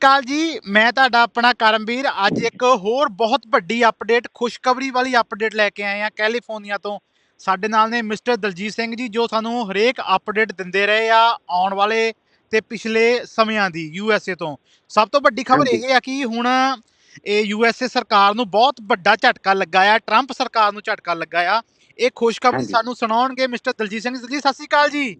ਕਾਲ ਜੀ ਮੈਂ ਤੁਹਾਡਾ ਆਪਣਾ ਕਰਮਵੀਰ ਅੱਜ ਇੱਕ ਹੋਰ ਬਹੁਤ ਵੱਡੀ ਅਪਡੇਟ ਖੁਸ਼ਖਬਰੀ ਵਾਲੀ ਅਪਡੇਟ ਲੈ ਕੇ ਆਏ ਆ ਕੈਲੀਫੋਰਨੀਆ ਤੋਂ। ਸਾਡੇ ਨਾਲ ਨੇ ਮਿਸਟਰ ਦਲਜੀਤ ਸਿੰਘ ਜੀ ਜੋ ਸਾਨੂੰ ਹਰੇਕ ਅਪਡੇਟ ਦਿੰਦੇ ਰਹੇ ਆ ਆਉਣ ਵਾਲੇ ਤੇ ਪਿਛਲੇ ਸਮਿਆਂ ਦੀ ਯੂਐਸਏ ਤੋਂ। ਸਭ ਤੋਂ ਵੱਡੀ ਖਬਰ। ਇਹ ਆ ਕਿ ਹੁਣ ਇਹ ਯੂਐਸਏ ਸਰਕਾਰ ਨੂੰ ਬਹੁਤ ਵੱਡਾ ਝਟਕਾ ਲੱਗਾ ਆ ਟਰੰਪ ਸਰਕਾਰ ਨੂੰ ਝਟਕਾ ਲੱਗਾ ਆ। ਇਹ ਖੁਸ਼ਖਬਰੀ। ਸਾਨੂੰ ਸੁਣਾਉਣਗੇ ਮਿਸਟਰ ਦਲਜੀਤ ਸਿੰਘ ਜੀ। ਸਤਿ ਸ਼੍ਰੀ ਅਕਾਲ ਜੀ।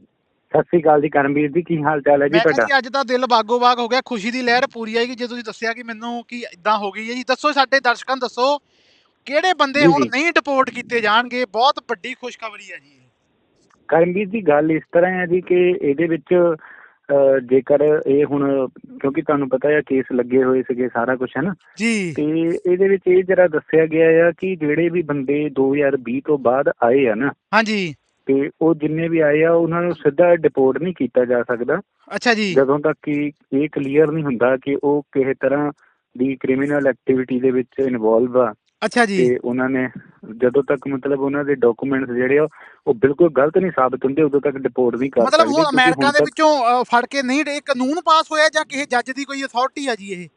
ਸਤਿ ਸ੍ਰੀ ਅਕਾਲ ਜੀ ਕਰਮਵੀਰ ਜੀ ਕੀ ਹਾਲ ਚਾਲ ਹੈ ਜੀ ਮੈਂ ਕਿਹਾ ਤੁਹਾਡਾ? ਜੀ ਅੱਜ ਤਾਂ ਦਿਲ ਬਾਗੋ ਬਾਗ ਹੋ ਗਿਆ ਖੁਸ਼ੀ ਦੀ ਲਹਿਰ ਪੂਰੀ ਆਏਗੀ ਜੇ ਤੁਸੀਂ ਦੱਸਿਆ ਕਿ ਮੈਨੂੰ ਕੀ ਇਦਾਂ ਹੋ ਗਈ ਹੈ ਜੀ। ਦੱਸੋ ਸਾਡੇ ਦਰਸ਼ਕਾਂ ਨੂੰ ਦੱਸੋ ਕਿਹੜੇ ਬੰਦੇ ਜੀ, ਹੁਣ ਜੀ। ਨਹੀਂ ਡਿਪੋਰਟ ਕੀਤੇ ਜਾਣਗੇ? ਬਹੁਤ ਵੱਡੀ ਖੁਸ਼ਖਬਰੀ ਹੈ ਜੀ। ਕਰਮਵੀਰ ਜੀ ਗੱਲ ਇਸ ਤਰ੍ਹਾਂ ਹੈ ਜੀ ਕਿ ਇਹਦੇ ਵਿੱਚ ਅਹ, ਜੇਕਰ ਇਹ ਹੁਣ ਕਿਉਂਕਿ ਤੁਹਾਨੂੰ ਪਤਾ ਹੈ ਕੇਸ ਲੱਗੇ ਹੋਏ ਸੀਗੇ ਸਾਰਾ ਕੁਝ ਹੈ ਨਾ? ਜੀ। ਤੇ ਇਹਦੇ ਵਿੱਚ ਇਹ ਜਰਾ ਦੱਸਿਆ ਗਿਆ ਆ ਕਿ ਜਿਹੜੇ ਵੀ ਬੰਦੇ 2020 ਤੋਂ ਬਾਅਦ ਆਏ ਆ ਨਾ ਹਾਂਜੀ। ਤੇ ਉਹ ਜਿੰਨੇ ਵੀ ਆਏ ਆ ਉਹਨਾਂ ਨੂੰ ਸਿੱਧਾ ਡਿਪੋਰਟ ਨਹੀਂ ਕੀਤਾ ਜਾ ਸਕਦਾ। ਅੱਛਾ ਜੀ। ਜਦੋਂ ਤੱਕ ਕਿ ਇਹ ਕਲੀਅਰ ਨਹੀਂ ਹੁੰਦਾ ਕਿ ਉਹ ਕਿਸੇ ਤਰ੍ਹਾਂ ਦੀ ਕ੍ਰਿਮੀਨਲ ਐਕਟੀਵਿਟੀ ਦੇ ਵਿੱਚ ਇਨਵੋਲਵ ਆ। ਅੱਛਾ ਜੀ। ਤੇ ਉਹਨਾਂ ਨੇ ਜਦੋਂ ਤੱਕ ਮਤਲਬ ਉਹਨਾਂ ਦੇ ਡਾਕੂਮੈਂਟਸ ਜਿਹੜੇ ਆ ਉਹ ਬਿਲਕੁਲ ਗਲਤ ਨਹੀਂ ਸਾਬਤ ਹੁੰਦੇ ਉਦੋਂ ਤੱਕ ਡਿਪੋਰਟ ਨਹੀਂ ਕਰ ਮਤਲਬ ਸਕਦੇ ਹੁਣ ਕਿਉਂਕਿ ਅਮਰੀਕਾ ਦੇ ਵਿੱਚੋਂ ਫੜ ਕੇ ਨਹੀਂ ਇਹ ਕਾਨੂੰਨ ਪਾਸ ਹੋਇਆ ਜਾਂ ਕਿਸੇ ਜੱਜ ਦੀ ਕੋਈ ਅਥਾਰਟੀ ਆ ਜੀ ਇਹ?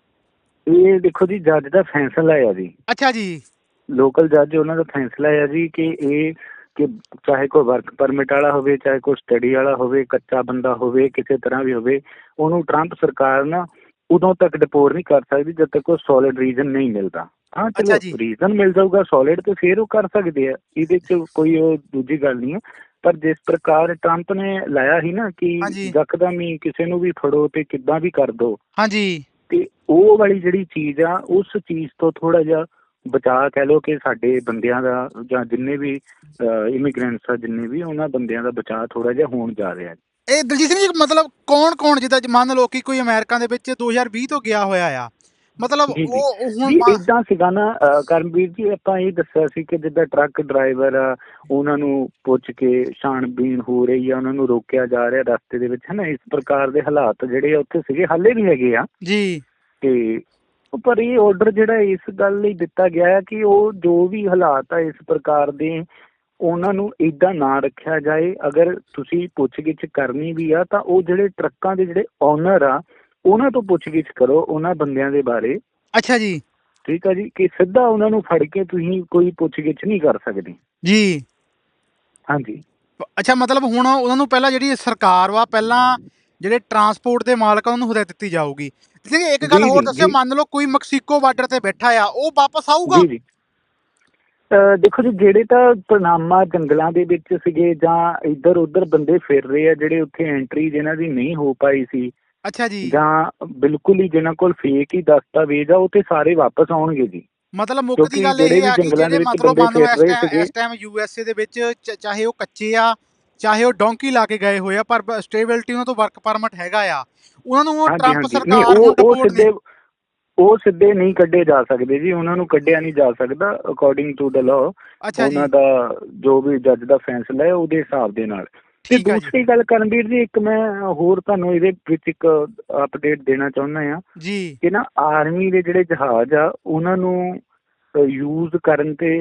ਇਹ ਦੇਖੋ ਜੀ ਜੱਜ ਦਾ ਫੈਸਲਾ ਆ ਜੀ। ਅੱਛਾ ਜੀ। ਲੋਕਲ ਜੱਜ ਉਹਨਾਂ ਦਾ ਫੈਸਲਾ ਆ ਜੀ ਕਿ ਇਹ ਕਿ ਚਾਹੇ ਕੋਈ ਵਰਕ ਪਰਮਿਟ ਵਾਲਾ ਹੋਵੇ ਚਾਹੇ ਕੋਈ ਸਟੱਡੀ ਵਾਲਾ ਹੋਵੇ ਕੱਚਾ ਬੰਦਾ ਹੋਵੇ ਕਿਸੇ ਤਰ੍ਹਾਂ ਵੀ ਹੋਵੇ ਉਹਨੂੰ ਟਰੰਪ ਸਰਕਾਰ ਨਾ ਉਦੋਂ ਤੱਕ ਡਿਪੋਰਟ ਨਹੀਂ ਕਰ ਸਕਦੀ ਜਦ ਤੱਕ ਕੋਈ ਸੋਲਿਡ ਰੀਜ਼ਨ ਨਹੀਂ ਮਿਲਦਾ ਹਾਂ ਚਲੋ। ਰੀਜ਼ਨ ਮਿਲ ਜਾਊਗਾ ਸੋਲਿਡ ਤੇ ਫਿਰ ਉਹ ਕਰ ਸਕਦੇ ਆ ਇਹਦੇ ਚ ਕੋਈ ਉਹ ਦੂਜੀ ਗੱਲ ਨਹੀਂ ਹੈ ਪਰ ਜਿਸ ਪ੍ਰਕਾਰ ਟਰੰਪ ਨੇ ਲਾਇਆ ਸੀ ਨਾ ਕਿ ਹਾਂਜੀ। ਯਕਦਮ ਹੀ ਕਿਸੇ ਨੂੰ ਵੀ ਫੜੋ ਤੇ ਕਿੱਦਾਂ ਵੀ ਕਰ ਦੋ ਹਾਂਜੀ ਤੇ ਉਹ ਵਾਲੀ ਜਿਹੜੀ ਚੀਜ਼ ਆ ਉਸ ਚੀਜ਼ ਤੋਂ ਥੋੜਾ ਜਿਹਾ ਬਚਾਅ ਕਹਿ ਲੋ ਕਿ ਸਾਡੇ ਬੰਦਿਆਂ ਦਾ ਜਾਂ ਜਿੰਨੇ ਵੀ ਇਮੀਗ੍ਰੈਂਟਸ ਆ ਜਿੰਨੇ ਵੀ ਉਹਨਾਂ ਬੰਦਿਆਂ ਦਾ ਬਚਾਅ ਥੋੜਾ ਜਿਹਾ ਹੋਣ ਜਾ ਰਿਹਾ ਇਹ ਦਲਜੀਤ ਸਿੰਘ ਜੀ ਮਤਲਬ ਕੌਣ ਕੌਣ ਜਿੱਦਾਂ ਮੰਨ ਲਓ ਕਿ ਕੋਈ ਅਮਰੀਕਾ ਦੇ ਵਿੱਚ 2020 ਤੋਂ ਗਿਆ ਹੋਇਆ ਆ ਮਤਲਬ। ਉਹ ਹੁਣ ਇਦਾਂ ਸੀਗਾ ਨਾ ਕਰਮਵੀਰ ਜੀ ਆਪਾਂ ਇਹ ਦੱਸਿਆ ਸੀ ਕਿ ਜਿੱਦਾਂ ਟਰੱਕ ਡਰਾਈਵਰ ਆ ਉਹਨਾਂ ਨੂੰ ਪੁੱਛ ਕੇ ਛਾਣਬੀਣ ਹੋ ਰਹੀ ਆ ਉਹਨਾਂ ਨੂੰ ਰੋਕਿਆ ਜਾ ਰਿਹਾ ਰਸਤੇ ਦੇ ਵਿੱਚ। ਹਨਾ ਇਸ ਪ੍ਰਕਾਰ ਦੇ ਹਾਲਾਤ ਜਿਹੜੇ ਉੱਥੇ ਸੀਗੇ ਹਾਲੇ ਵੀ ਹੈਗੇ ਆ। ਜੀ। ਤੇ ਪਰ ਇਹ ਆਰਡਰ ਜਿਹੜਾ ਇਸ ਗੱਲ ਲਈ ਦਿੱਤਾ ਗਿਆ ਹੈ ਕਿ ਉਹ ਜੋ ਵੀ ਹਾਲਾਤ ਆ ਇਸ ਪ੍ਰਕਾਰ ਦੇ ਉਹਨਾਂ ਨੂੰ ਇਦਾਂ ਨਾ ਰੱਖਿਆ ਜਾਏ। ਅਗਰ ਤੁਸੀਂ ਪੁੱਛਗਿੱਛ ਕਰਨੀ ਵੀ ਆ ਤਾਂ ਉਹ ਜਿਹੜੇ ਟਰੱਕਾਂ ਦੇ ਜਿਹੜੇ ਓਨਰ ਆ ਉਹਨਾਂ ਤੋਂ ਪੁੱਛਗਿੱਛ ਕਰੋ ਉਹਨਾਂ ਬੰਦਿਆਂ ਦੇ ਬਾਰੇ। ਅੱਛਾ ਜੀ। ਠੀਕ ਆ ਜੀ? ਕਿ ਸਿੱਧਾ ਉਹਨਾਂ ਨੂੰ ਫੜ ਕੇ ਤੁਸੀਂ ਕੋਈ ਪੁੱਛਗਿੱਛ ਨਹੀਂ ਕਰ ਸਕਦੇ। ਜੀ। ਹਾਂਜੀ। ਅੱਛਾ ਮਤਲਬ ਹੁਣ ਉਹਨਾਂ ਨੂੰ ਪਹਿਲਾਂ ਜਿਹੜੀ ਸਰਕਾਰ ਵਾ ਪਹਿਲਾਂ ਜਿਹੜੇ ਟਰਾਂਸਪੋਰਟ ਦੇ ਮਾਲਕ ਆ, ਉਹਨਾਂ ਨੂੰ ਹਦਾਇਤ ਦਿੱਤੀ ਜਾਊਗੀ। ਹੈ ਇੱਕ ਗੱਲ ਜੀ, ਹੋਰ ਜੀ, ਦੱਸਿਓ ਜੀ। ਮੰਨ ਲਓ ਕੋਈ ਮੈਕਸੀਕੋ ਬਾਰਡਰ ਤੇ ਬੈਠਾ ਆ ਉਹ ਵਾਪਸ ਆਊਗਾ? ਜੀ ਜੀ। ਦੇਖੋ ਜੀ ਜਿਹੜੇ ਤਾਂ ਪਨਾਮਾ ਜੰਗਲਾਂ ਦੇ ਵਿੱਚ ਸੀਗੇ ਜਾਂ ਇੱਧਰ ਉੱਧਰ ਬੰਦੇ ਫਿਰ ਰਹੇ ਆ ਜਿਹੜੇ ਉੱਥੇ ਐਂਟਰੀ ਜਿਨ੍ਹਾਂ ਦੀ ਨਹੀਂ ਹੋ ਪਾਈ ਸੀ ਅੱਛਾ ਜੀ। ਜਾਂ ਬਿਲਕੁਲ ਹੀ ਜਿਨ੍ਹਾਂ ਕੋਲ ਫੇਕ ਹੀ ਦਸਤਾਵੇਜ਼ ਆ ਉਹ ਤੇ ਸਾਰੇ ਵਾਪਸ ਆਉਣਗੇ ਜੀ। ਮਤਲਬ ਮੁੱਖ ਦੀ ਗੱਲ ਇਹ ਆ ਕਿ ਜਿਹੜੇ ਮਤਲਬ ਮੰਨ ਲਓ ਇਸ ਟਾਈਮ ਯੂਐਸਏ ਦੇ ਵਿੱਚ ਚਾਹੇ ਉਹ ਕੱਚੇ ਆ ਚਾਹੇ ਉਹ ਡੋਂਕੀ ਲਾ ਕੇ ਗਏ ਹੋਏ ਆ ਪਰ ਸਟੇਬਿਲਿਟੀ ਉਹਨਾਂ ਤੋਂ ਵਰਕ ਪਰਮਿਟ ਹੈਗਾ ਆ। ਉਹਨਾਂ ਨੂੰ ਉਹ ਟਰੰਪ ਸਰਕਾਰ ਉਹ ਨੂੰ ਉਹ ਡਿਪੋਰਟ ਸਿੱਧੇ ਉਹ ਸਿੱਧੇ ਨਹੀਂ ਕੱਢੇ ਜਾ ਸਕਦੇ ਜੀ। ਉਹਨਾਂ ਨੂੰ ਕੱਢਿਆ ਨਹੀਂ ਜਾ ਸਕਦਾ ਅਕੋਰਡਿੰਗ ਟੂ ਦ ਲਾਅ ਉਹਨਾਂ ਦਾ ਜੋ ਵੀ ਜੱਜ ਦਾ ਫੈਸਲਾ ਹੈ ਉਹਦੇ ਹਿਸਾਬ ਦੇ ਨਾਲ। ਤੇ ਦੂਸਰੀ ਗੱਲ ਕਰਨਵੀਰ ਜੀ ਇੱਕ ਮੈਂ ਹੋਰ ਤੁਹਾਨੂੰ ਇਹਦੇ ਵਿੱਚ ਇੱਕ ਅਪਡੇਟ ਦੇਣਾ ਚਾਹੁੰਦਾ ਆ ਜੀ। ਕਿ ਨਾ ਆਰਮੀ ਦੇ ਜਿਹੜੇ ਜਹਾਜ਼ ਆ ਉਹਨਾਂ ਨੂੰ ਯੂਜ਼ ਕਰਨ ਤੇ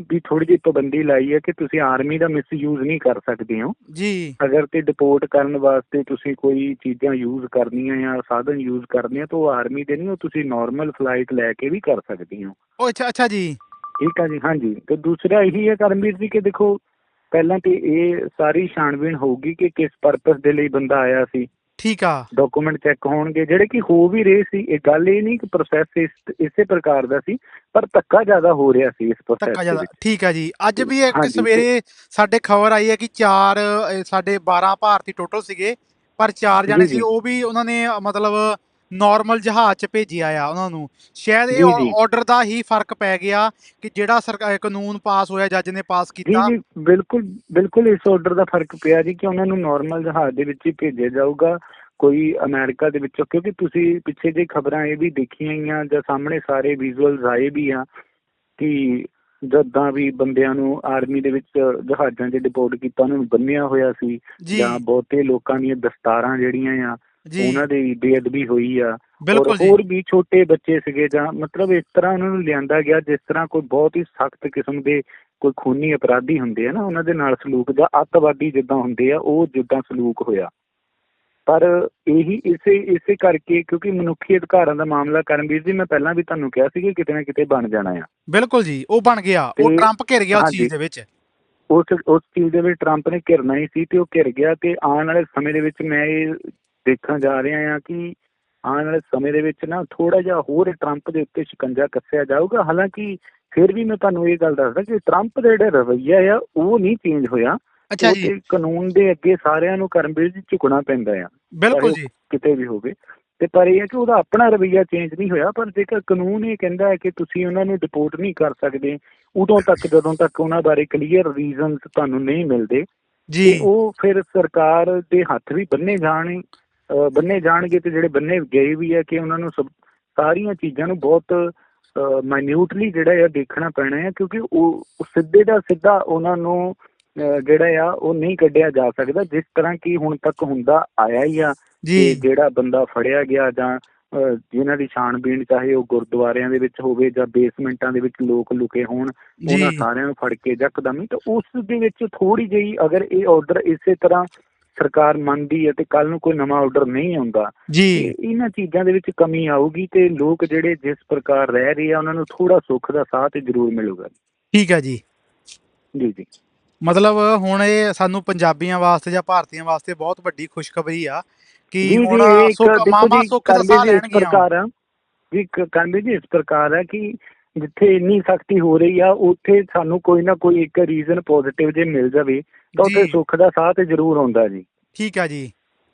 ਵੀ ਥੋੜੀ ਜਿਹੀ ਪਾਬੰਦੀ ਲਾਈ ਹੈ ਕਿ ਤੁਸੀਂ ਆਰਮੀ ਦਾ ਮਿਸਯੂਜ਼ ਨਹੀਂ ਕਰ ਸਕਦੇ ਹੋ। ਜੀ। ਅਗਰ ਤੇ ਡਿਪੋਰਟ ਕਰਨ ਵਾਸਤੇ ਤੁਸੀਂ ਕੋਈ ਚੀਜ਼ਾਂ ਯੂਜ਼ ਕਰਨੀਆਂ ਜਾਂ ਸਾਧਨ ਯੂਜ਼ ਕਰਨੇ ਆ ਤਾਂ ਉਹ ਆਰਮੀ ਦੇ ਨਹੀਂ ਉਹ ਤੁਸੀਂ ਨਾਰਮਲ ਫਲਾਈਟ ਲੈ ਕੇ ਵੀ ਕਰ ਸਕਦੇ ਹੋ। ਉਹ ਅੱਛਾ ਅੱਛਾ ਜੀ। ਠੀਕ ਆ ਜੀ ਹਾਂਜੀ। ਤੇ ਦੂਸਰਾ ਇਹੀ ਹੈ ਕਰਮਵੀਰ ਜੀ ਕਿ ਦੇਖੋ ਪਹਿਲਾਂ ਤੇ ਇਹ ਸਾਰੀ ਛਾਣਬੀਣ ਹੋਊਗੀ ਕਿ ਕਿਸ ਪਰਪਸ ਦੇ ਲਈ ਬੰਦਾ ਆਇਆ ਸੀ। ਠੀਕ ਆ। ਡਾਕੂਮੈਂਟ ਚੈੱਕ ਹੋਣਗੇ। ਜਿਹੜੇ ਕਿ ਹੋ ਵੀ ਰਹੇ ਸੀ ਇਹ ਗੱਲ ਇਹ ਨਹੀਂ ਕਿ ਪ੍ਰੋਸੈਸ ਇਸ ਪ੍ਰਕਾਰ ਦਾ ਸੀ ਪਰ ਧੱਕਾ ਜ਼ਿਆਦਾ ਹੋ ਰਿਹਾ ਸੀ ਇਸ ਧੱਕਾ ਪ੍ਰੋਸੈਸ ਦੇ ਜ਼ਿਆਦਾ ਠੀਕ ਆ ਜੀ। ਅੱਜ ਵੀ ਇੱਕ ਸਵੇਰੇ ਸਾਡੇ ਖਬਰ ਆਈ ਹੈ ਕਿ ਚਾਰ ਸਾਡੇ 12 ਭਾਰਤੀ ਟੋਟਲ ਸੀਗੇ ਪਰ ਚਾਰ ਜਾਣੇ। ਸੀ ਉਹ ਵੀ ਉਹਨਾਂ ਨੇ ਮਤਲਬ ਨਾਰਮਲ ਜਹਾਜ਼ 'ਚ ਭੇਜਿਆ ਆ ਉਹਨਾਂ ਨੂੰ। ਸ਼ਾਇਦ ਇਹ। ਆਰਡਰ ਦਾ ਹੀ ਫ਼ਰਕ ਪੈ ਗਿਆ ਕਿ ਜਿਹੜਾ ਸਰਕਾਰ ਕਾਨੂੰਨ ਪਾਸ ਹੋਇਆ ਜੱਜ ਨੇ ਪਾਸ ਕੀਤਾ। ਜੀ ਬਿਲਕੁਲ ਬਿਲਕੁਲ ਇਸ ਆਰਡਰ ਦਾ ਫ਼ਰਕ ਪਿਆ ਜੀ ਕਿ ਉਹਨਾਂ ਨੂੰ ਨਾਰਮਲ ਜਹਾਜ਼ ਦੇ ਵਿੱਚ ਹੀ ਭੇਜਿਆ ਜਾਊਗਾ ਕੋਈ ਅਮਰੀਕਾ ਦੇ ਵਿੱਚੋਂ। ਕਿਉਂਕਿ ਤੁਸੀਂ ਪਿੱਛੇ ਜੇ ਖਬਰਾਂ ਇਹ ਵੀ ਦੇਖੀਆਂ ਹੀ ਆ ਜਾਂ ਸਾਹਮਣੇ ਸਾਰੇ ਵਿਜ਼ੂਅਲਸ ਆਏ ਵੀ ਆ ਕਿ ਜਦਾਂ ਵੀ ਬੰਦਿਆਂ ਨੂੰ ਆਰਮੀ ਦੇ ਵਿੱਚ ਜਹਾਜ਼ਾਂ 'ਚ ਡਿਪੋਰਟ ਕੀਤਾ ਉਹਨਾਂ ਨੂੰ ਬੰਨਿਆ ਹੋਇਆ ਸੀ ਜੀ ਬਹੁਤੇ ਲੋਕਾਂ ਦੀਆਂ ਦਸਤਾਰਾਂ ਜਿਹੜੀਆਂ ਆ ਉਹਨਾਂ ਦੀ ਬੇਅਦਬੀ ਹੋਈ ਆ। ਔਰ ਹੋਰ ਵੀ ਛੋਟੇ ਬੱਚੇ ਸੀਗੇ ਜਾਂ ਮਤਲਬ ਇਸ ਤਰ੍ਹਾਂ ਉਹਨਾਂ ਨੂੰ ਲਿਆਂਦਾ ਗਿਆ ਜਿਸ ਤਰ੍ਹਾਂ ਕੋਈ ਬਹੁਤ ਹੀ ਸਖਤ ਕਿਸਮ ਦੇ ਕੋਈ ਖੂਨੀ ਅਪਰਾਧੀ ਹੁੰਦੇ ਆ ਨਾ ਉਹਨਾਂ ਦੇ ਨਾਲ ਸਲੂਕ ਜਾਂ ਅੱਤਵਾਦੀ ਜਿੱਦਾਂ ਹੁੰਦੇ ਆ ਉਹ ਜਿੱਦਾਂ ਸਲੂਕ ਹੋਇਆ। ਪਰ ਇਹੀ ਇਸੇ ਇਸੇ ਕਰਕੇ ਕਿਉਂਕਿ ਮਨੁੱਖੀ ਅਧਿਕਾਰਾਂ ਦਾ ਮਾਮਲਾ ਕਰਮਵੀਰ ਜੀ ਮੈਂ ਪਹਿਲਾਂ ਵੀ ਤੁਹਾਨੂੰ ਕਿਹਾ ਸੀ ਕਿ ਕਿਤੇ ਨਾ ਕਿਤੇ ਬਣ ਜਾਣਾ ਆ। ਬਿਲਕੁਲ ਜੀ ਉਹ ਬਣ ਗਿਆ। ਉਹ ਟਰੰਪ ਘਿਰ ਗਿਆ ਉਸ। ਚੀਜ਼ ਦੇ ਵਿੱਚ। ਉਸ ਉਸ ਚੀਜ਼ ਦੇ ਵਿੱਚ ਟਰੰਪ ਨੇ ਘਿਰਨਾ ਹੀ ਸੀ ਤੇ ਉਹ ਘਿਰ ਗਿਆ ਤੇ ਆਉਣ ਵਾਲੇ ਸਮੇਂ ਦੇ ਵਿੱਚ ਮੈਂ ਇਹ ਦੇਖਣ ਜਾ ਰਿਹਾ ਹਾਂ ਕਿ ਆਉਣ ਵਾਲੇ ਸਮੇਂ ਦੇ ਵਿੱਚ ਨਾ ਥੋੜਾ ਜਿਹਾ ਹੋਰ ਟਰੰਪ ਦੇ ਉੱਤੇ ਸ਼ਿਕੰਜਾ ਕੱਸਿਆ ਜਾਊਗਾ। ਹਾਲਾਂਕਿ ਫਿਰ ਵੀ ਮੈਂ ਤੁਹਾਨੂੰ ਇਹ ਗੱਲ ਦੱਸਦਾ ਕਿ ਟਰੰਪ ਦਾ ਜਿਹੜਾ ਰਵੱਈਆ ਆ ਉਹ ਨਹੀਂ ਚੇਂਜ ਹੋਇਆ। ਅੱਛਾ ਜੀ। ਕਾਨੂੰਨ ਦੇ ਅੱਗੇ ਸਾਰਿਆਂ ਨੂੰ ਕਰਮਵੀਰ ਜੀ ਝੁਕਣਾ ਪੈਂਦਾ ਆ। ਬਿਲਕੁਲ ਜੀ। ਕਿਤੇ ਵੀ ਹੋਵੇ। ਤੇ ਪਰ ਇਹ ਹੈ ਕਿ ਉਹਦਾ ਆਪਣਾ ਰਵੱਈਆ ਚੇਂਜ ਨਹੀਂ ਹੋਇਆ ਪਰ ਜੇਕਰ ਕਾਨੂੰਨ ਇਹ ਕਹਿੰਦਾ ਹੈ ਕਿ ਤੁਸੀਂ ਉਹਨਾਂ ਨੂੰ ਡਿਪੋਰਟ ਨਹੀਂ ਕਰ ਸਕਦੇ ਉਦੋਂ ਤੱਕ ਜਦੋਂ ਤੱਕ ਉਹਨਾਂ ਬਾਰੇ ਕਲੀਅਰ ਰੀਜ਼ਨਸ ਤੁਹਾਨੂੰ ਨਹੀਂ ਮਿਲਦੇ ਜੀ। ਉਹ ਫਿਰ ਸਰਕਾਰ ਦੇ ਹੱਥ ਵੀ ਬੰਨੇ ਜਾਣ। ਬੰਨੇ ਜਾਣਗੇ ਤੇ ਜਿਹੜੇ ਬੰਨੇ ਗਏ ਵੀ ਹੈ ਕਿ ਉਹਨਾਂ ਨੂੰ ਸਾਰੀਆਂ ਚੀਜ਼ਾਂ ਨੂੰ ਬਹੁਤ ਮਾਈਨਿਊਟਲੀ ਜਿਹੜਾ ਆ ਦੇਖਣਾ ਪੈਣਾ ਹੈ ਕਿਉਂਕਿ ਉਹ ਸਿੱਧੇ ਦਾ ਸਿੱਧਾ ਉਹਨਾਂ ਨੂੰ ਜਿਹੜਾ ਆ ਉਹ ਨਹੀਂ ਕੱਢਿਆ ਜਾ ਸਕਦਾ ਜਿਸ ਤਰ੍ਹਾਂ ਕਿ ਹੁਣ ਤੱਕ ਹੁੰਦਾ ਆਇਆ ਹੀ ਆ ਕਿ ਜਿਹੜਾ ਬੰਦਾ ਫੜਿਆ ਗਿਆ ਜਾਂ ਜਿਨ੍ਹਾਂ ਦੀ ਛਾਣਬੀਣ ਚਾਹੇ ਉਹ ਗੁਰਦੁਆਰਿਆਂ ਦੇ ਵਿੱਚ ਹੋਵੇ ਜਾਂ ਬੇਸਮੈਂਟਾਂ ਦੇ ਵਿੱਚ ਲੋਕ ਲੁਕੇ ਹੋਣ ਉਹਨਾਂ ਸਾਰਿਆਂ ਨੂੰ ਫੜ ਕੇ ਯਕਦਮ ਹੀ ਤਾਂ ਉਸ ਦੇ ਵਿੱਚ ਥੋੜੀ ਜਿਹੀ ਅਗਰ ਇਹ ਆਰਡਰ ਇਸੇ ਤਰ੍ਹਾਂ ਸਰਕਾਰ ਮੰਨਦੀ ਹੈ ਤੇ ਕੱਲ ਨੂੰ ਕੋਈ ਨਵਾਂ ਆਰਡਰ ਨਹੀਂ ਆਉਂਦਾ। ਜੀ। ਇਹਨਾਂ ਚੀਜ਼ਾਂ ਦੇ ਵਿੱਚ ਕਮੀ ਆਊਗੀ ਤੇ ਲੋਕ ਜਿਹੜੇ ਜਿਸ ਪ੍ਰਕਾਰ ਰਹਿ ਰਹੇ ਆ ਉਹਨਾਂ ਨੂੰ ਥੋੜਾ ਸੁੱਖ ਦਾ ਸਾਹ ਤੇ ਜ਼ਰੂਰ ਮਿਲੂਗਾ। ਠੀਕ ਹੈ ਜੀ। ਜੀ ਜੀ। ਮਤਲਬ ਹੁਣ ਇਹ ਸਾਨੂੰ ਪੰਜਾਬੀਆਂ ਵਾਸਤੇ ਜਾਂ ਭਾਰਤੀਆਂ ਵਾਸਤੇ ਬਹੁਤ ਵੱਡੀ ਖੁਸ਼ਖਬਰੀ ਆ ਕਿ ਹੁਣ ਸੁੱਖ ਮਾਮਾ ਸੁੱਖ ਦਾ ਸਾਹ ਪ੍ਰਕਾਰ ਆ। ਜੀ ਕਰਮਵੀਰ ਜੀ ਇਸ ਪ੍ਰਕਾਰ ਹੈ ਕਿ ਜਿੱਥੇ ਇੰਨੀ ਸਖਤੀ ਹੋ ਰਹੀ ਆ ਉੱਥੇ ਸਾਨੂੰ ਕੋਈ ਨਾ ਕੋਈ ਇੱਕ ਰੀਜ਼ਨ ਪੋਜ਼ਿਟਿਵ ਜੇ ਮਿਲ ਜਾਵੇ ਤਾਂ ਉੱਥੇ। ਸੁੱਖ ਦਾ ਸਾਹ ਤੇ ਜ਼ਰੂਰ ਆਉਂਦਾ ਜੀ। ਠੀਕ ਹੈ ਜੀ।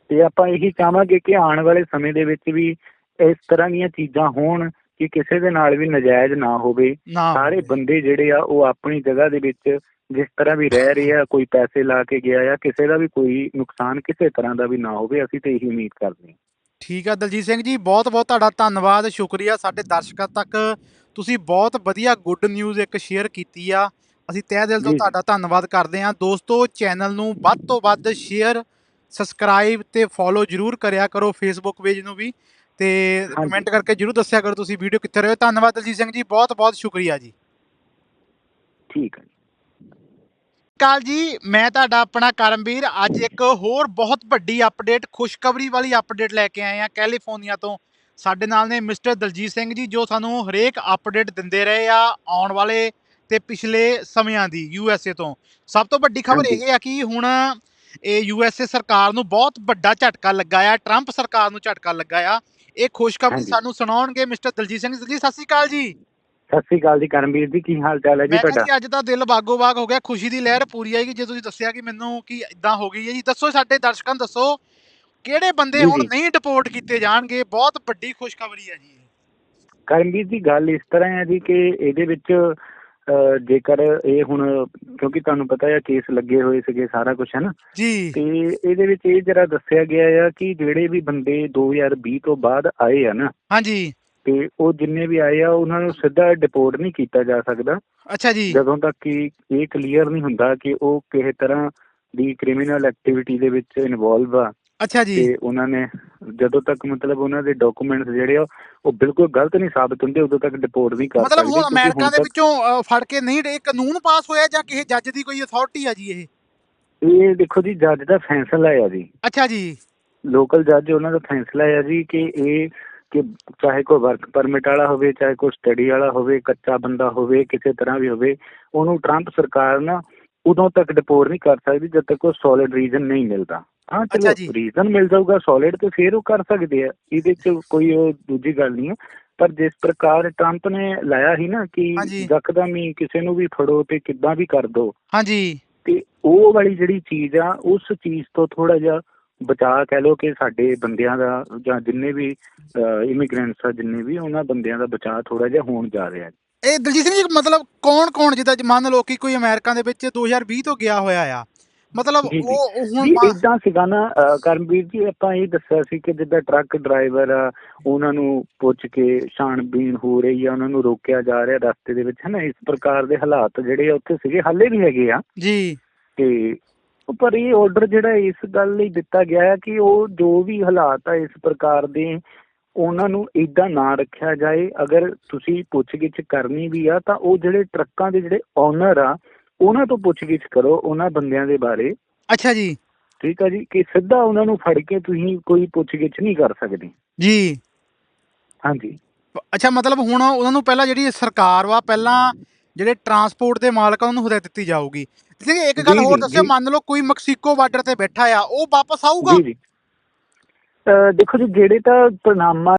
ਤੇ ਆਪਾਂ ਇਹੀ ਚਾਹਾਂਗੇ ਕਿ ਆਉਣ ਵਾਲੇ ਸਮੇਂ ਦੇ ਵਿੱਚ ਵੀ ਇਸ ਤਰ੍ਹਾਂ ਦੀਆਂ ਚੀਜ਼ਾਂ ਹੋਣ ਕਿ ਕਿਸੇ ਦੇ ਨਾਲ ਵੀ ਨਜਾਇਜ਼ ਨਾ ਹੋਵੇ। ਸਾਰੇ ਬੰਦੇ ਜਿਹੜੇ ਆ ਉਹ ਆਪਣੀ ਜਗ੍ਹਾ ਦੇ ਵਿੱਚ ਜਿਸ ਤਰ੍ਹਾਂ ਵੀ ਰਹਿ ਰਹੇ ਆ ਕੋਈ ਪੈਸੇ ਲਾ ਕੇ ਗਿਆ ਆ ਕਿਸੇ ਦਾ ਵੀ ਕੋਈ ਨੁਕਸਾਨ ਕਿਸੇ ਤਰ੍ਹਾਂ ਦਾ ਵੀ ਨਾ ਹੋਵੇ ਅਸੀਂ ਤੇ ਇਹੀ ਉਮੀਦ ਕਰਦੇ ਹਾਂ। ਠੀਕ ਹੈ ਦਲਜੀਤ ਸਿੰਘ ਜੀ ਬਹੁਤ ਬਹੁਤ ਤੁਹਾਡਾ ਧੰਨਵਾਦ ਸ਼ੁਕਰੀਆ ਸਾਡੇ ਦਰਸ਼ਕਾਂ ਤੱਕ। ਤੁਸੀਂ ਬਹੁਤ ਵਧੀਆ ਗੁੱਡ ਨਿਊਜ਼ ਇੱਕ ਸ਼ੇਅਰ ਕੀਤੀ ਆ। ਅਸੀਂ ਤਹਿ ਦਿਲ ਤੋਂ। ਤੁਹਾਡਾ ਧੰਨਵਾਦ ਕਰਦੇ ਹਾਂ। ਦੋਸਤੋ ਚੈਨਲ ਨੂੰ ਵੱਧ ਤੋਂ ਵੱਧ ਸ਼ੇਅਰ ਸਬਸਕ੍ਰਾਈਬ ਤੇ ਫੋਲੋ ਜਰੂਰ ਕਰਿਆ ਕਰੋ ਫੇਸਬੁੱਕ ਪੇਜ ਨੂੰ ਵੀ ਤੇ। ਕਮੈਂਟ ਕਰਕੇ ਜਰੂਰ ਦੱਸਿਆ ਕਰੋ ਤੁਸੀਂ ਵੀਡੀਓ ਕਿੱਥੇ ਰਹੇ ਹੋ। ਧੰਨਵਾਦ ਦਲਜੀਤ ਸਿੰਘ ਜੀ ਬਹੁਤ ਬਹੁਤ ਸ਼ੁਕਰੀਆ ਜੀ। ਠੀਕ ਹੈ ਕਾਲ ਜੀ ਮੈਂ ਤੁਹਾਡਾ ਆਪਣਾ ਕਰਮਵੀਰ। ਅੱਜ ਇੱਕ ਹੋਰ ਬਹੁਤ ਵੱਡੀ ਅਪਡੇਟ ਖੁਸ਼ਖਬਰੀ ਵਾਲੀ ਅਪਡੇਟ ਲੈ ਕੇ ਆਏ ਆ ਕੈਲੀਫੋਰਨੀਆ ਤੋਂ। ਸਾਡੇ ਨਾਲ ਨੇ ਮਿਸਟਰ ਦਲਜੀਤ ਸਿੰਘ ਜੀ ਜੋ ਸਾਨੂੰ ਹਰੇਕ ਅਪਡੇਟ ਦਿੰਦੇ ਰਹੇ ਆ ਆਉਣ ਵਾਲੇ ਤੇ ਪਿਛਲੇ ਸਮਿਆਂ ਦੀ ਯੂਐਸਏ ਤੋਂ। ਸਭ ਤੋਂ ਵੱਡੀ ਖਬਰ। ਇਹ ਆ ਕਿ ਹੁਣ ਇਹ ਯੂਐਸਏ ਸਰਕਾਰ ਨੂੰ ਬਹੁਤ ਵੱਡਾ ਝਟਕਾ ਲੱਗਾ ਆ ਟਰੰਪ ਸਰਕਾਰ ਨੂੰ ਝਟਕਾ ਲੱਗਾ ਆ। ਇਹ ਖੁਸ਼ਖਬਰੀ। ਸਾਨੂੰ ਸੁਣਾਉਣਗੇ ਮਿਸਟਰ ਦਲਜੀਤ ਸਿੰਘ ਜੀ। ਸਤਿ ਸ਼੍ਰੀ ਅਕਾਲ ਜੀ। ਸਤਿ ਸ੍ਰੀ ਅਕਾਲ ਜੀ ਕਰਮਵੀਰ ਜੀ ਕੀ ਹਾਲ ਚਾਲ ਹੈ ਜੀ ਮੈਂ ਕਿਹਾ ਤੁਹਾਡਾ ਜੀ ਅੱਜ ਤਾਂ ਦਿਲ ਬਾਗੋ ਬਾਗ ਹੋ ਗਿਆ ਖੁਸ਼ੀ ਦੀ ਲਹਿਰ ਪੂਰੀ ਆਏਗੀ ਜੇ ਤੁਸੀਂ ਦੱਸਿਆ ਕਿ ਮੈਨੂੰ ਕਿ ਇਦਾਂ ਹੋ ਗਈ ਹੈ ਜੀ। ਦੱਸੋ ਸਾਡੇ ਦਰਸ਼ਕਾਂ ਨੂੰ ਦੱਸੋ ਕਿਹੜੇ ਬੰਦੇ ਜੀ, ਹੁਣ ਜੀ। ਨਹੀਂ ਡਿਪੋਰਟ ਕੀਤੇ ਜਾਣਗੇ? ਬਹੁਤ ਵੱਡੀ ਖੁਸ਼ਖਬਰੀ ਹੈ ਜੀ। ਕਰਮਵੀਰ ਜੀ ਗੱਲ ਇਸ ਤਰ੍ਹਾਂ ਹੈ ਜੀ ਕਿ ਇਹਦੇ ਵਿੱਚ ਅਹ, ਜੇਕਰ ਇਹ ਹੁਣ ਕਿਉਂਕਿ ਤੁਹਾਨੂੰ ਪਤਾ ਹੈ ਕੇਸ ਲੱਗੇ ਹੋਏ ਸੀਗੇ ਸਾਰਾ ਕੁਝ ਹੈ ਨਾ ਜੀ। ਤੇ ਇਹਦੇ ਵਿੱਚ ਇਹ ਜਰਾ ਦੱਸਿਆ ਗਿਆ ਆ ਕਿ ਜਿਹੜੇ ਵੀ ਬੰਦੇ 2020 ਤੋਂ ਬਾਅਦ ਆਏ ਆ ਨਾ ਹਾਂਜੀ। ਤੇ ਉਹ ਜਿੰਨੇ ਵੀ ਆਏ ਆ ਉਹਨਾਂ ਨੂੰ ਸਿੱਧਾ ਡਿਪੋਰਟ ਨਹੀਂ ਕੀਤਾ ਜਾ ਸਕਦਾ। ਅੱਛਾ ਜੀ। ਜਦੋਂ ਤੱਕ ਕਿ ਇਹ ਕਲੀਅਰ ਨਹੀਂ ਹੁੰਦਾ ਕਿ ਉਹ ਕਿਸੇ ਤਰ੍ਹਾਂ ਦੀ ਕ੍ਰਿਮੀਨਲ ਐਕਟੀਵਿਟੀ ਦੇ ਵਿੱਚ ਇਨਵੋਲਵ ਆ। ਅੱਛਾ ਜੀ। ਤੇ ਉਹਨਾਂ ਨੇ ਜਦੋਂ ਤੱਕ ਮਤਲਬ ਉਹਨਾਂ ਦੇ ਡਾਕੂਮੈਂਟਸ ਜਿਹੜੇ ਆ ਉਹ ਬਿਲਕੁਲ ਗਲਤ ਨਹੀਂ ਸਾਬਤ ਹੁੰਦੇ ਉਦੋਂ ਤੱਕ ਡਿਪੋਰਟ ਨਹੀਂ ਕਰ ਮਤਲਬ ਸਕਦੇ ਹੁਣ ਕਿਉਂਕਿ ਅਮਰੀਕਾ ਦੇ ਵਿੱਚੋਂ ਫੜ ਕੇ ਨਹੀਂ ਇਹ ਕਾਨੂੰਨ ਪਾਸ ਹੋਇਆ ਜਾਂ ਕਿਸੇ ਜੱਜ ਦੀ ਕੋਈ ਅਥਾਰਟੀ ਆ ਜੀ ਇਹ? ਇਹ ਦੇਖੋ ਜੀ ਜੱਜ ਦਾ ਫੈਸਲਾ ਆ ਜੀ। ਅੱਛਾ ਜੀ। ਲੋਕਲ ਜੱਜ ਉਹਨਾਂ ਦਾ ਫੈਸਲਾ ਹੈ ਜੀ ਕਿ ਇਹ ਕਿ ਚਾਹੇ ਕੋਈ ਵਰਕ ਪਰਮਿਟ ਵਾਲਾ ਹੋਵੇ ਚਾਹੇ ਕੋਈ ਸਟੱਡੀ ਵਾਲਾ ਹੋਵੇ ਕੱਚਾ ਬੰਦਾ ਹੋਵੇ ਕਿਸੇ ਤਰ੍ਹਾਂ ਵੀ ਹੋਵੇ ਉਹਨੂੰ ਟਰੰਪ ਸਰਕਾਰ ਨਾ ਉਦੋਂ ਤੱਕ ਡਿਪੋਰਟ ਨਹੀਂ ਕਰ ਸਕਦੀ ਜਦ ਤੱਕ ਕੋਈ ਸੋਲਿਡ ਰੀਜ਼ਨ ਨਹੀਂ ਮਿਲਦਾ ਹਾਂ। ਚਲੋ ਰੀਜ਼ਨ ਮਿਲ ਜਾਊਗਾ ਸੋਲਿਡ ਤੇ ਫਿਰ ਉਹ ਕਰ ਸਕਦੇ ਆ ਇਹਦੇ ਚ ਕੋਈ ਉਹ ਦੂਜੀ ਗੱਲ ਨਹੀਂ ਪਰ ਜਿਸ ਪ੍ਰਕਾਰ ਟਰੰਪ ਨੇ ਲਾਇਆ ਸੀ ਨਾ ਕਿ ਹਾਂਜੀ। ਯਕਦਮ ਹੀ ਕਿਸੇ ਨੂੰ ਵੀ ਫੜੋ ਤੇ ਕਿੱਦਾਂ ਵੀ ਕਰ ਦੋ ਹਾਂਜੀ ਤੇ ਉਹ ਵਾਲੀ ਜਿਹੜੀ ਚੀਜ਼ ਆ ਉਸ ਚੀਜ਼ ਤੋਂ ਥੋੜਾ ਜਿਹਾ ਬਚਾ ਕਹਿ ਲੋ ਕਿ ਸਾਡੇ ਬੰਦਿਆਂ ਦਾ ਜਾਂ ਜਿੰਨੇ ਵੀ ਇਮੀਗ੍ਰੈਂਟਸ ਆ ਜਿੰਨੇ ਵੀ ਉਹਨਾਂ ਬੰਦਿਆਂ ਦਾ ਬਚਾ ਥੋੜਾ ਜਿਹਾ ਹੋਣ ਜਾ ਰਿਹਾ ਹੈ। ਇਹ ਦਲਜੀਤ ਸਿੰਘ ਜੀ ਮਤਲਬ ਕੌਣ ਕੌਣ ਜਿੱਦਾਂ ਮੰਨ ਲਓ ਕਿ ਕੋਈ ਅਮਰੀਕਾ ਦੇ ਵਿੱਚ 2020 ਤੋਂ ਗਿਆ ਹੋਇਆ ਆ ਮਤਲਬ। ਉਹ ਹੁਣ ਇਦਾਂ ਸੀਗਾ ਨਾ ਕਰਮਵੀਰ ਜੀ ਆਪਾਂ ਇਹ ਦੱਸਿਆ ਸੀ ਕਿ ਜਿੱਦਾਂ ਟਰੱਕ ਡਰਾਈਵਰ ਆ ਉਹਨਾਂ ਨੂੰ ਪੁੱਛ ਕੇ ਛਾਣਬੀਣ ਹੋ ਰਹੀ ਆ ਉਹਨਾਂ ਨੂੰ ਰੋਕਿਆ ਜਾ ਰਿਹਾ ਰਸਤੇ ਦੇ ਵਿੱਚ ਹੈ ਨਾ? ਇਸ ਪ੍ਰਕਾਰ ਦੇ ਹਾਲਾਤ ਜਿਹੜੇ ਉੱਥੇ ਸੀਗੇ ਹਾਲੇ ਵੀ ਹੈਗੇ ਆ। ਜੀ। ਤੇ ਪਰ ਇਹ ਆਰਡਰ ਜਿਹੜਾ ਇਸ ਗੱਲ ਲਈ ਦਿੱਤਾ ਗਿਆ ਹੈ ਕਿ ਉਹ ਜੋ ਵੀ ਹਾਲਾਤ ਆ ਇਸ ਪ੍ਰਕਾਰ ਦੇ ਉਹਨਾਂ ਨੂੰ ਇਦਾਂ ਨਾ ਰੱਖਿਆ ਜਾਏ। ਅਗਰ ਤੁਸੀਂ ਪੁੱਛਗਿੱਛ ਕਰਨੀ ਵੀ ਆ ਤਾਂ ਉਹ ਜਿਹੜੇ ਟਰੱਕਾਂ ਦੇ ਜਿਹੜੇ ਓਨਰ ਆ ਉਹਨਾਂ ਤੋਂ ਪੁੱਛਗਿੱਛ ਕਰੋ ਉਹਨਾਂ ਬੰਦਿਆਂ ਦੇ ਬਾਰੇ। ਅੱਛਾ ਜੀ। ਠੀਕ ਆ ਜੀ? ਕਿ ਸਿੱਧਾ ਉਹਨਾਂ ਨੂੰ ਫੜ ਕੇ ਤੁਸੀਂ ਕੋਈ ਪੁੱਛਗਿੱਛ ਨਹੀਂ ਕਰ ਸਕਦੇ। ਜੀ। ਹਾਂਜੀ। ਅੱਛਾ ਮਤਲਬ ਹੁਣ ਉਹਨਾਂ ਨੂੰ ਪਹਿਲਾਂ ਜਿਹੜੀ ਸਰਕਾਰ ਵਾ ਪਹਿਲਾਂ ਜਿਹੜੇ ਟਰਾਂਸਪੋਰਟ ਦੇ ਮਾਲਕ ਆ ਉਹਨੂੰ ਹਦਾਇਤ ਦਿੱਤੀ ਜਾਊਗੀ। ਹੈ ਇੱਕ ਗੱਲ ਜੀ, ਹੋਰ ਜੀ, ਦੱਸਿਓ ਜੀ। ਮੰਨ ਲਓ ਕੋਈ ਮੈਕਸੀਕੋ ਬਾਰਡਰ ਤੇ ਬੈਠਾ ਆ ਉਹ ਵਾਪਸ ਆਊਗਾ ਜੀ ਜੀ ਅਹ ਦੇਖੋ ਜੀ ਜਿਹੜੇ ਤਾਂ ਪਨਾਮਾ